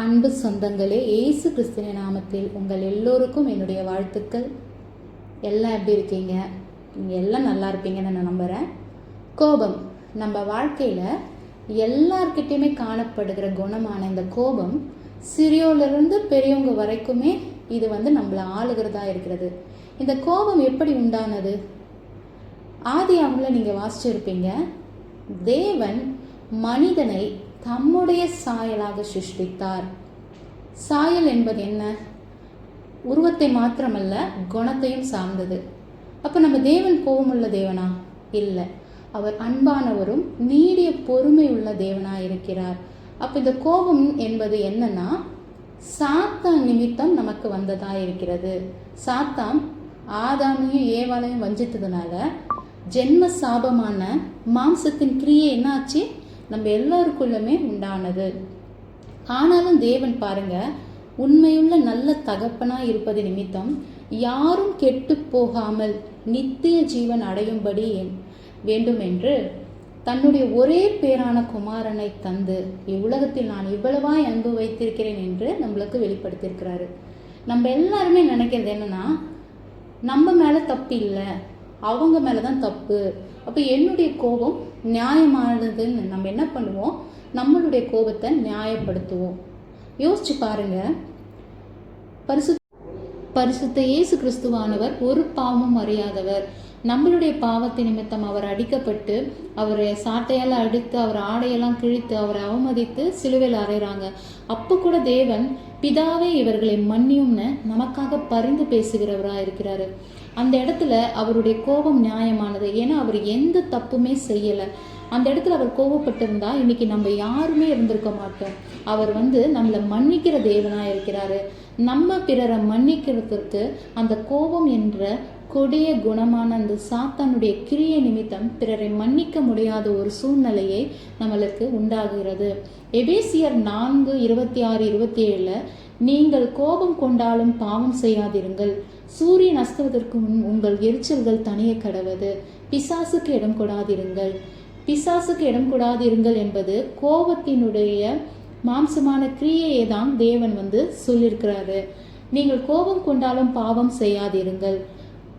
அன்பு சொந்தங்களே இயேசு கிறிஸ்துவின் நாமத்தில் உங்கள் எல்லோருக்கும் என்னுடைய வாழ்த்துக்கள். எல்லாம் எப்படி இருக்கீங்க? நீங்கள் எல்லாம் நல்லா இருப்பீங்கன்னு நான் நம்புகிறேன் கோபம். நம்ம வாழ்க்கையில் எல்லார்கிட்டேயுமே காணப்படுகிற குணமான இந்த கோபம் சிறியோலிருந்து பெரியவங்க வரைக்குமே இது வந்து நம்மளை ஆளுகிறதா இருக்கிறது. இந்த கோபம் எப்படி உண்டானது? ஆதி அவங்கள நீங்கள் வாசிச்சிருப்பீங்க தேவன் மனிதனை தம்முடைய சாயலாக சிருஷ்டித்தார். சாயல் என்பது என்ன? உருவத்தை மாத்திரமல்ல குணத்தையும் சார்ந்தது. அப்போ நம்ம தேவன் கோபமுள்ள தேவனா? இல்லை. அவர் அன்பானவரும் நீடிய பொறுமை உள்ள தேவனா இருக்கிறார். அப்போ இந்த கோபம் என்பது என்னன்னா சாத்தான் நிமித்தம் நமக்கு வந்ததா இருக்கிறது. சாத்தான் ஆதாமையும் ஏவாளையும் வஞ்சித்ததுனால ஜென்ம சாபமான மாம்சத்தின் கிரியை என்னாச்சு? நம்ம எல்லாருக்குள்ளுமே உண்டானது. ஆனாலும் தேவன் பாருங்க உண்மையுள்ள நல்ல தகப்பனாக இருப்பது நிமித்தம் யாரும் கெட்டு போகாமல் நித்திய ஜீவன் அடையும்படி வேண்டும் என்று தன்னுடைய ஒரே பேரான குமாரனை தந்து இவ்வுலகத்தில் நான் இவ்வளவாய் அன்பு வைத்திருக்கிறேன் என்று நம்மளுக்கு வெளிப்படுத்தியிருக்கிறாரு. நம்ம எல்லாருமே நினைக்கிறது என்னன்னா நம்ம மேலே தப்பு இல்லை அவங்க மேலே தான் தப்பு. அப்போ என்னுடைய கோபம் நியாயமானதுன்னு நம்ம என்ன பண்ணுவோம்? நம்மளுடைய கோபத்தை நியாயப்படுத்துவோம். யோசிச்சு பாருங்க. பரிசு பரிசுத்த இயேசு கிறிஸ்துவானவர் ஒரு பாவமும் அறியாதவர். நம்மளுடைய பாவத்தை நிமித்தம் அவர் அடிக்கப்பட்டு அவரை சாட்டையால் அடித்து அவர் ஆடையெல்லாம் கிழித்து அவரை அவமதித்து சிலுவையில் அறையிறாங்க. அப்போ கூட தேவன் பிதாவே இவர்களை மன்னியும்னு நமக்காக பரிந்து பேசுகிறவராக இருக்கிறாரு. அந்த இடத்துல அவருடைய கோபம் நியாயமானது. ஏன்னா அவர் எந்த தப்புமே செய்யலை. அந்த இடத்துல அவர் கோவப்பட்டிருந்தா இன்னைக்கு நம்ம யாருமே இருந்திருக்க மாட்டோம். அவர் வந்து நம்மளை மன்னிக்கிற தேவனாக இருக்கிறாரு. நம்ம பிறரை மன்னிக்கிறதுக்கு அந்த கோபம் என்ற கொடிய குணமான அந்த சாத்தானுடைய கிரிய நிமித்தம் பிறரை மன்னிக்க முடியாத ஒரு சூழ்நிலையை நம்மளுக்கு உண்டாகிறது. எபேசியர் நான்கு இருபத்தி ஆறு இருபத்தி ஏழில் நீங்கள் கோபம் கொண்டாலும் பாவம் செய்யாதிருங்கள். சூரியன் அஸ்துவதற்கு முன் உங்கள் எரிச்சல்கள் தனிய கடவது. பிசாசுக்கு இடம் கொடாதிருங்கள். பிசாசுக்கு இடம் கொடாதிருங்கள் என்பது கோபத்தினுடைய மாம்சமான கிரியையை தான் தேவன் வந்து சொல்லியிருக்கிறாரு. நீங்கள் கோபம் கொண்டாலும் பாவம் செய்யாதிருங்கள்.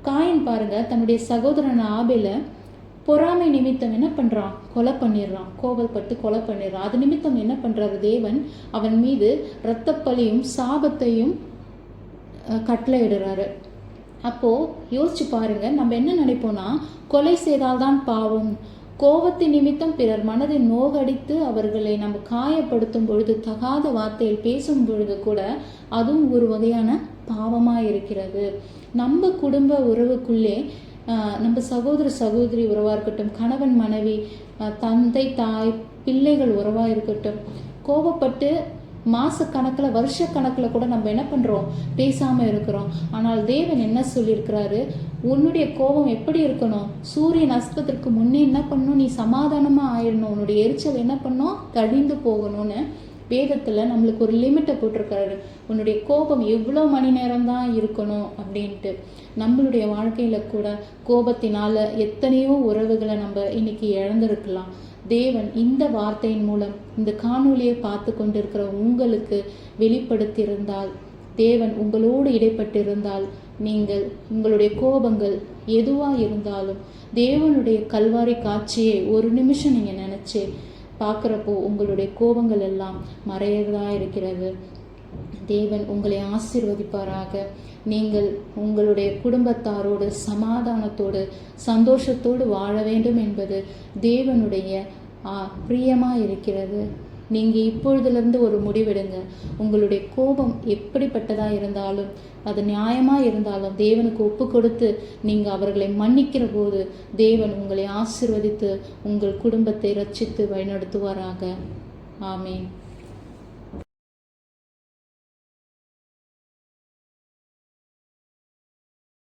காயன் பாருங்க தன்னுடைய சகோதரன் ஆபில பொறாமை நிமித்தம் என்ன பண்றான்? கொலை பண்ணிடுறான். கோபப்பட்டு கொலை பண்ணிடுறான். அது நிமித்தம் என்ன பண்றாரு தேவன்? அவன் மீது இரத்தப்பழியும் சாபத்தையும் கட்டளையிடுறாரு. அப்போ யோசிச்சு பாருங்க நம்ம என்ன நினைப்போம்னா கொலை செய்தால்தான் பாவம் கோபத்தின் நிமித்தம் பிறர் மனதை நோகடித்து அவர்களை நம்ம காயப்படுத்தும் பொழுது தகாத வார்த்தையில் பேசும் பொழுது கூட அதுவும் ஒரு வகையான பாவமாக இருக்கிறது நம்ம குடும்ப உறவுக்குள்ளே நம்ம சகோதர சகோதரி உறவாக இருக்கட்டும் கணவன் மனைவி தந்தை தாய் பிள்ளைகள் உறவாக இருக்கட்டும் கோபப்பட்டு மாச கணக்கில் வருஷ கணக்கில் கூட நம்ம என்ன பண்ணுறோம் பேசாமல் இருக்கிறோம். ஆனால் தேவன் என்ன சொல்லியிருக்கிறாரு? உன்னுடைய கோபம் எப்படி இருக்கணும்? சூரியன் அஸ்தத்திற்கு முன்னே என்ன பண்ணணும் நீ சமாதானமாக ஆயிடணும். உன்னுடைய எரிச்சல் என்ன பண்ணும்? கழிந்து போகணும்னு வேதத்தில் நம்மளுக்கு ஒரு லிமிட்டை போட்டிருக்காரு உன்னுடைய கோபம் எவ்வளோ மணி நேரம் தான் இருக்கணும் அப்படின்ட்டு. நம்மளுடைய வாழ்க்கையில் கூட கோபத்தினால எத்தனையோ உறவுகளை நம்ம இன்னைக்கு இழந்திருக்கலாம். தேவன் இந்த வார்த்தையின் மூலம் இந்த காணொளியை பார்த்து கொண்டிருக்கிற உங்களுக்கு வெளிப்படுத்தியிருந்தால் தேவன் உங்களோடு இடைப்பட்டிருந்தால் நீங்கள் உங்களுடைய கோபங்கள் எதுவாக இருந்தாலும் தேவனுடைய கல்வாரி காட்சியை ஒரு நிமிஷம் நீங்கள் நினச்சி பார்க்குறப்போ உங்களுடைய கோபங்கள் எல்லாம் மறையதாக இருக்கிறது. தேவன் உங்களை ஆசிர்வதிப்பாராக. நீங்கள் உங்களுடைய குடும்பத்தாரோடு சமாதானத்தோடு சந்தோஷத்தோடு வாழ வேண்டும் என்பது தேவனுடைய பிரியமாக இருக்கிறது நீங்கள் இப்பொழுதுலேருந்து ஒரு முடிவெடுங்க. உங்களுடைய கோபம் எப்படிப்பட்டதாக இருந்தாலும் அது நியாயமாக இருந்தாலும் தேவனுக்கு ஒப்பு கொடுத்து நீங்கள் அவர்களை மன்னிக்கிற போது தேவன் உங்களை ஆசிர்வதித்து உங்கள் குடும்பத்தை ரட்சித்து வழிநடத்துவாராக. ஆமேன்.